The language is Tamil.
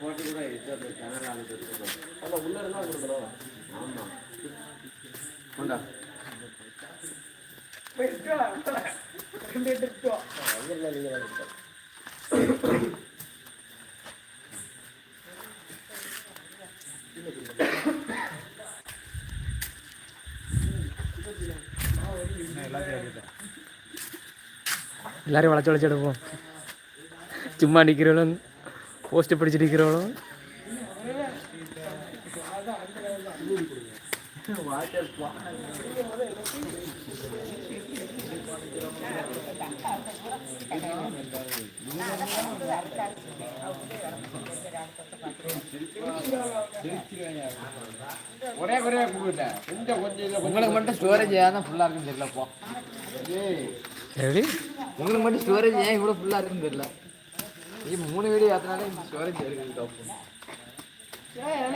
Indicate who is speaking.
Speaker 1: போட்டு கூட இது ஜன்னல் ஆகிட்டு
Speaker 2: அந்த உள்ள இருந்தா கொடுக்கணும்
Speaker 1: ஆமாம் கொண்டா
Speaker 3: எல்லாரையும் வளைச்சு வளைச்சு எடுப்போம். சும்மா நிற்கிறவளும் போஸ்ட் பிடிச்சிட்டு
Speaker 1: இதில்
Speaker 4: உங்களுக்கு மட்டும் ஸ்டோரேஜ் ஏன் ஃபுல்லாக இருக்குன்னு தெரியலப்போ
Speaker 3: எப்படி?
Speaker 4: உங்களுக்கு மட்டும் ஸ்டோரேஜ் ஏன் இவ்வளோ ஃபுல்லாக இருக்குன்னு தெரியல? மூணு வீடியோ ஏற்றினாலே இந்த ஸ்டோரேஜ் இருக்குது டாப்
Speaker 2: ஏன்